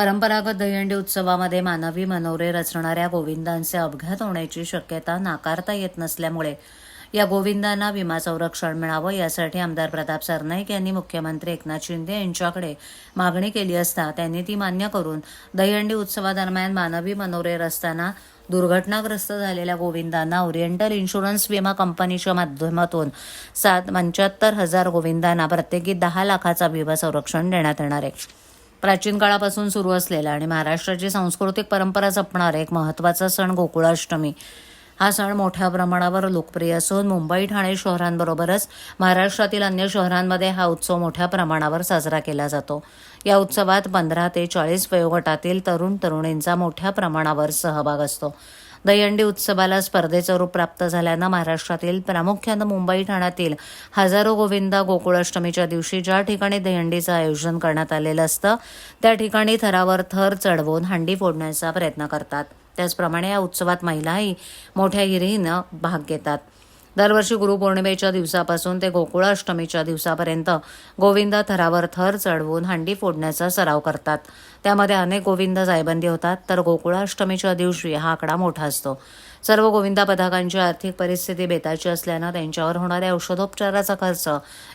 परंपरागत दहीहंडी उत्सवामध्ये मानवी मनोरे रचणाऱ्या गोविंदांचे अपघात होण्याची शक्यता नाकारता येत नसल्यामुळे या गोविंदांना विमा संरक्षण मिळावं यासाठी आमदार प्रताप सरनाईक यांनी मुख्यमंत्री एकनाथ शिंदे यांच्याकडे मागणी केली असता त्यांनी ती मान्य करून दहीहंडी उत्सवादरम्यान मानवी मनोरे रचताना दुर्घटनाग्रस्त झालेल्या गोविंदांना ओरिएंटल इन्शुरन्स विमा कंपनीच्या माध्यमातून सात पंच्याहत्तर हजार गोविंदांना प्रत्येकी दहा लाखाचा विमा संरक्षण देण्यात येणार आहे. प्राचीन काळापासून सुरू असलेला आणि महाराष्ट्राची सांस्कृतिक परंपरा जपणारा एक महत्त्वाचा सण गोकुळाष्टमी. हा सण मोठ्या प्रमाणावर लोकप्रिय असून मुंबई ठाणे शहरांबरोबरच महाराष्ट्रातील अन्य शहरांमध्ये हा उत्सव मोठ्या प्रमाणावर साजरा केला जातो. या उत्सवात पंधरा ते चाळीस वयोगटातील तरुण तरुणींचा मोठ्या प्रमाणावर सहभाग असतो. दहीहंडी उत्सवाला स्पर्धेचं रूप प्राप्त झाल्यानं महाराष्ट्रातील प्रामुख्यानं मुंबई ठाण्यातील हजारो गोविंदा गोकुळाष्टमीच्या दिवशी ज्या ठिकाणी दहीहंडीचं आयोजन करण्यात आलेलं असतं त्या ठिकाणी थरावर थर चढवून हंडी फोडण्याचा प्रयत्न करतात. त्याचप्रमाणे या उत्सवात महिलाही मोठ्या हिरीनं भाग घेतात. दरवर्षी गुरुपौर्णिमेच्या दिवसापासून ते गोकुळाष्टमीच्या दिवसापर्यंत गोविंदा थरावर थर चढवून हंडी फोडण्याचा सराव करतात. त्यामध्ये अनेक गोविंद जायबंदी होतात तर गोकुळाष्टमीच्या दिवशी हा आकडा मोठा असतो. सर्व गोविंदा पथकांची आर्थिक परिस्थिती बेताची असल्यानं त्यांच्यावर होणाऱ्या औषधोपचाराचा खर्च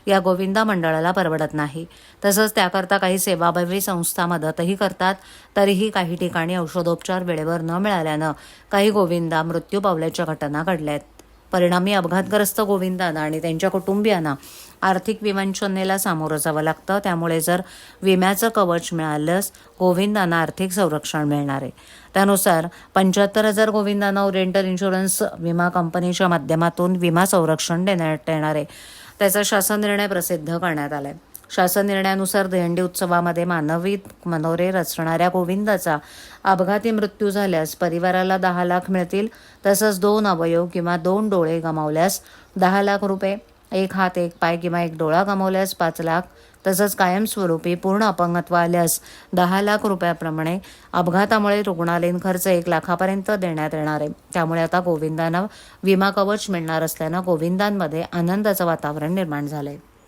या गोविंदा मंडळाला परवडत नाही. तसंच त्याकरता काही सेवाभावी संस्था मदतही करतात तरीही काही ठिकाणी औषधोपचार वेळेवर न मिळाल्यानं काही गोविंदा मृत्यू पावल्याच्या घटना घडल्या आहेत परिणामी अपघातग्रस्त गोविंदांना आणि त्यांच्या कुटुंबियांना आर्थिक विवंचनेला सामोरं जावं लागतं. त्यामुळे जर विम्याचं कवच मिळालंच गोविंदांना आर्थिक संरक्षण मिळणार आहे. त्यानुसार पंच्याहत्तर हजार गोविंदांना ओरिएंटल इन्शुरन्स विमा कंपनीच्या माध्यमातून विमा संरक्षण देण्यात येणार आहे. त्याचा शासन निर्णय प्रसिद्ध करण्यात आला आहे शासन निर्णयानुसार दहंडी उत्सवामध्ये मानवी मनोरे रचणाऱ्या गोविंदाचा अपघाती मृत्यू झाल्यास परिवाराला दहा लाख मिळतील तसंच दोन अवयव किंवा दोन डोळे गमावल्यास दहा लाख रुपये एक हात एक पाय किंवा एक डोळा गमावल्यास पाच लाख तसंच कायमस्वरूपी पूर्ण अपंगत्व आल्यास दहा लाख रुपयाप्रमाणे अपघातामुळे रुग्णालयीन खर्च एक लाखापर्यंत देण्यात येणार आहे. त्यामुळे आता गोविंदांना विमा कवच मिळणार असल्यानं गोविंदांमध्ये आनंदाचं वातावरण निर्माण झालं आहे